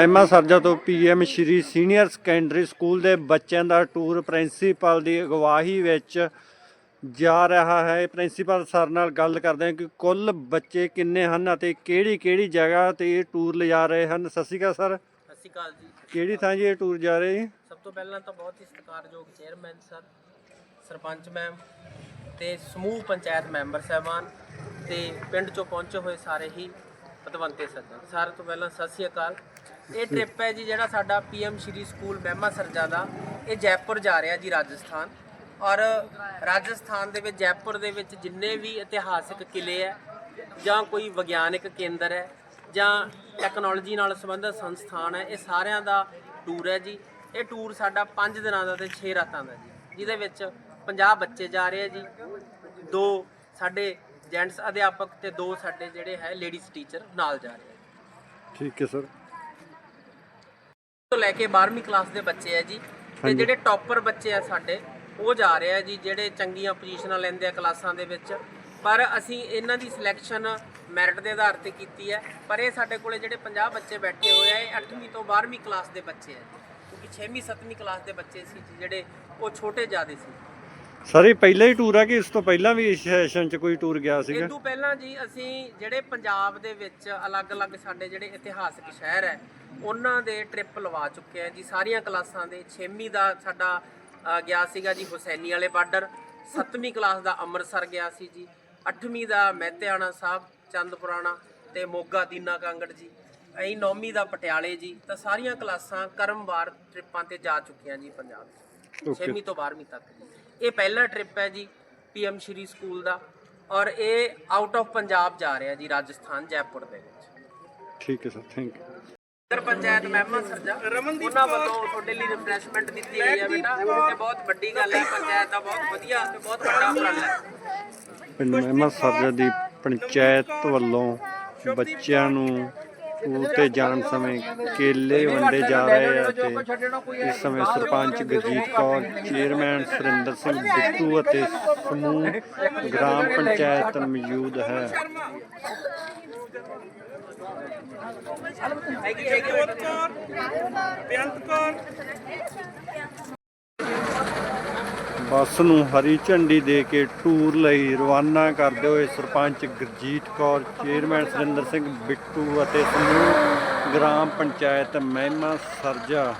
Emma Sarja ਤੋਂ PM Shri senior secondary school ਦੇ ਬੱਚਿਆਂ ਦਾ ਟੂਰ ਪ੍ਰਿੰਸੀਪਲ ਦੀ ਅਗਵਾਈ ਵਿੱਚ ਜਾ ਰਿਹਾ ਹੈ। ਪ੍ਰਿੰਸੀਪਲ ਸਰ ਨਾਲ ਗੱਲ ਕਰਦੇ ਹਾਂ ਕਿ ਕੁੱਲ ਬੱਚੇ ਕਿੰਨੇ ਹਨ ਅਤੇ ਕਿਹੜੀ ਕਿਹੜੀ ਜਗ੍ਹਾ ਤੇ ਇਹ ਟੂਰ ਲਿਜਾ ਰਹੇ ਹਨ। ਸਤਿ ਸ਼੍ਰੀ ਅਕਾਲ ਸਰ। ਸਤਿ ਸ਼੍ਰੀ ਅਕਾਲ ਜੀ। ਕਿਹੜੀ ਥਾਂ ਜੀ ਇਹ ਟੂਰ ਜਾ ਰਹੇ? ਜੀ ਸਭ ਤੋਂ ਪਹਿਲਾਂ ਤਾਂ ਬਹੁਤ ਹੀ ਸਤਿਕਾਰਯੋਗ ਚੇਅਰਮੈਨ ਸਰ ਸਰਪੰਚ ਮੈਮ ਤੇ ਸਮੂਹ ਪੰਚਾਇਤ ਮੈਂਬਰ ਸਾਹਿਬਾਨ ਤੇ ਪਿੰਡ ਚੋਂ ਪਹੁੰਚੇ ਹੋਏ ਸਾਰੇ ਹੀ ਪਤਵੰਤੇ ਸੱਜਣ। ਸਾਰਿਆਂ ਤੋਂ ਪਹਿਲਾਂ ਸਤਿ ਸ਼੍ਰੀ ਅਕਾਲ। ਇਹ ਟ੍ਰਿਪ ਹੈ ਜੀ ਜਿਹੜਾ ਸਾਡਾ ਪੀਐਮ ਸ਼੍ਰੀ ਸਕੂਲ ਬਹਿਮਾ ਸਰਜਾ ਦਾ। ਇਹ ਜੈਪੁਰ ਜਾ ਰਿਹਾ ਜੀ ਰਾਜਸਥਾਨ। ਔਰ ਰਾਜਸਥਾਨ ਦੇ ਵਿੱਚ, ਜੈਪੁਰ ਦੇ ਵਿੱਚ ਜਿੰਨੇ ਵੀ ਇਤਿਹਾਸਿਕ ਕਿਲੇ ਹੈ, ਜਾਂ ਕੋਈ ਵਿਗਿਆਨਿਕ ਕੇਂਦਰ ਹੈ, ਜਾਂ ਟੈਕਨੋਲੋਜੀ ਨਾਲ ਸੰਬੰਧਿਤ ਸੰਸਥਾਨ ਹੈ, ਇਹ ਸਾਰਿਆਂ ਦਾ ਟੂਰ ਹੈ ਜੀ। ਇਹ ਟੂਰ ਸਾਡਾ 5 ਦਿਨਾਂ ਦਾ ਤੇ 6 ਰਾਤਾਂ ਦਾ ਜੀ। ਜਿਹਦੇ ਵਿੱਚ 50 ਬੱਚੇ ਜਾ ਰਹੇ ਆ ਜੀ। ਦੋ ਸਾਡੇ ਜੈਂਟਸ ਅਧਿਆਪਕ ਤੇ ਦੋ ਸਾਡੇ ਜਿਹੜੇ ਹੈ ਲੇਡੀਜ਼ ਟੀਚਰ ਨਾਲ ਜਾ ਰਹੇ ਆ। ਠੀਕ ਹੈ ਸਰ ਲੈ ਕੇ 12ਵੀਂ ਕਲਾਸ ਦੇ ਬੱਚੇ ਆ ਜੀ। ਤੇ। ਜਿਹੜੇ ਟੌਪਰ ਬੱਚੇ ਆ ਸਾਡੇ ਉਹ ਜਾ ਰਹੇ ਆ ਜੀ ਜਿਹੜੇ ਚੰਗੀਆਂ ਪੋਜੀਸ਼ਨਾਂ ਲੈਂਦੇ ਆ ਕਲਾਸਾਂ ਦੇ ਵਿੱਚ। ਪਰ ਅਸੀਂ ਇਹਨਾਂ ਦੀ ਸਿਲੈਕਸ਼ਨ ਮੈਰਿਟ ਦੇ ਆਧਾਰ ਤੇ ਕੀਤੀ ਹੈ। ਪਰ ਇਹ ਸਾਡੇ ਕੋਲੇ ਜਿਹੜੇ 50 ਬੱਚੇ ਬੈਠੇ ਹੋਏ ਆ ਇਹ 8ਵੀਂ ਤੋਂ 12ਵੀਂ ਕਲਾਸ ਦੇ ਬੱਚੇ ਆ ਕਿਉਂਕਿ 6ਵੀਂ 7ਵੀਂ ਕਲਾਸ ਦੇ ਬੱਚੇ ਸੀ ਜਿਹੜੇ ਉਹ ਛੋਟੇ ਜ਼ਿਆਦੇ ਸੀ। ਸਰ ਇਹ ਪਹਿਲਾ ਹੀ ਟੂਰ ਹੈ ਕਿ ਇਸ ਤੋਂ ਪਹਿਲਾਂ ਵੀ ਇਸ ਸੈਸ਼ਨ 'ਚ ਕੋਈ ਟੂਰ ਗਿਆ ਸੀਗਾ? ਇਹ ਤੋਂ ਪਹਿਲਾਂ ਜੀ ਅਸੀਂ ਜਿਹੜੇ ਪੰਜਾਬ ਦੇ ਵਿੱਚ ਅਲੱਗ-ਅਲੱਗ ਸਾਡੇ ਜਿਹੜੇ ਇਤਿਹਾਸਕ ਸ਼ਹਿਰ ਹੈ ਉਹਨਾਂ ਦੇ ਟ੍ਰਿਪ ਲਵਾ ਚੁੱਕੇ ਆ ਜੀ। ਸਾਰੀਆਂ ਕਲਾਸਾਂ ਦੇ 6ਵੀਂ ਦਾ ਸਾਡਾ ਅ, ਗਿਆ ਸੀਗਾ ਜੀ ਹੁਸੈਨੀ ਵਾਲੇ ਬਾਰਡਰ। 7ਵੀਂ ਕਲਾਸ ਦਾ ਅੰਮ੍ਰਿਤਸਰ ਗਿਆ ਸੀ ਜੀ। 8ਵੀਂ ਦਾ ਮਹਿਤਿਆਣਾ ਸਾਹਿਬ ਚੰਦਪੁਰਾਣਾ ਤੇ ਮੋਗਾ ਦੀਨਾ ਕਾਂਗੜ ਜੀ। ਐਂ 9ਵੀਂ ਦਾ ਪਟਿਆਲੇ ਜੀ। ਤਾਂ ਸਾਰੀਆਂ ਕਲਾਸਾਂ ਕਰਮਵਾਰ ਟ੍ਰਿਪਾਂ ਤੇ ਜਾ ਚੁੱਕੀਆਂ ਜੀ ਪੰਜਾਬ 'ਚ। ਓਕੇ 6ਵੀਂ ਤੋਂ 12ਵੀਂ ਤੱਕ ਜੀ। ਇਹ ਪਹਿਲਾ ਟ੍ਰਿਪ ਹੈ ਜੀ ਪੀਐਮ ਸ਼੍ਰੀ ਸਕੂਲ ਦਾ ਔਰ ਇਹ ਆਊਟ ਆਫ ਪੰਜਾਬ ਜਾ ਰਿਹਾ ਜੀ ਰਾਜਸਥਾਨ ਜੈਪੁਰ ਦੇ ਵਿੱਚ। ਠੀਕ ਹੈ ਸਰ ਥੈਂਕ ਯੂ ਨਗਰ ਪੰਚਾਇਤ ਮਹਿਮਾ ਸਰਜਾ ਉਹਨਾਂ ਵੱਲੋਂ ਤੁਹਾਡੇ ਲਈ ਰਿਫਰੈਸ਼ਮੈਂਟ ਦਿੱਤੀ ਗਈ ਹੈ ਬੇਟਾ। ਤੇ ਬਹੁਤ ਵੱਡੀ ਗੱਲ ਹੈ ਪੰਚਾਇਤ ਦਾ ਬਹੁਤ ਵਧੀਆ ਤੇ ਬਹੁਤ ਵੱਡਾ ਉਪਰਾਲਾ ਹੈ। ਪਿੰਡ ਮਹਿਮਾ ਸਰਜਾ ਦੀ ਪੰਚਾਇਤ ਵੱਲੋਂ ਬੱਚਿਆਂ ਨੂੰ ਟੂਰ ਤੇ ਜਾਣ ਸਮੇਂ ਕੇਲੇ ਵੰਡੇ ਜਾ ਰਹੇ ਆ ਤੇ ਇਸ ਸਮੇਂ ਸਰਪੰਚ ਗੁਰਜੀਤ ਕੌਰ, ਚੇਅਰਮੈਨ ਸੁਰਿੰਦਰ ਸਿੰਘ ਬਿੱਟੂ ਅਤੇ ਸਮੂਹ ਗ੍ਰਾਮ ਪੰਚਾਇਤ ਮੌਜੂਦ ਹੈ। ਹੈਗੀ ਹੈਗੀ ਬੱਸ ਨੂੰ ਹਰੀ ਝੰਡੀ ਦੇ ਕੇ ਟੂਰ ਲਈ ਰਵਾਨਾ ਕਰਦੇ ਹੋਏ ਸਰਪੰਚ ਗੁਰਜੀਤ ਕੌਰ, ਚੇਅਰਮੈਨ ਸੁਰਿੰਦਰ ਸਿੰਘ ਬਿੱਟੂ ਅਤੇ ਸਮੂਹ ਗ੍ਰਾਮ ਪੰਚਾਇਤ ਮਹਿਮਾ ਸਰਜਾ।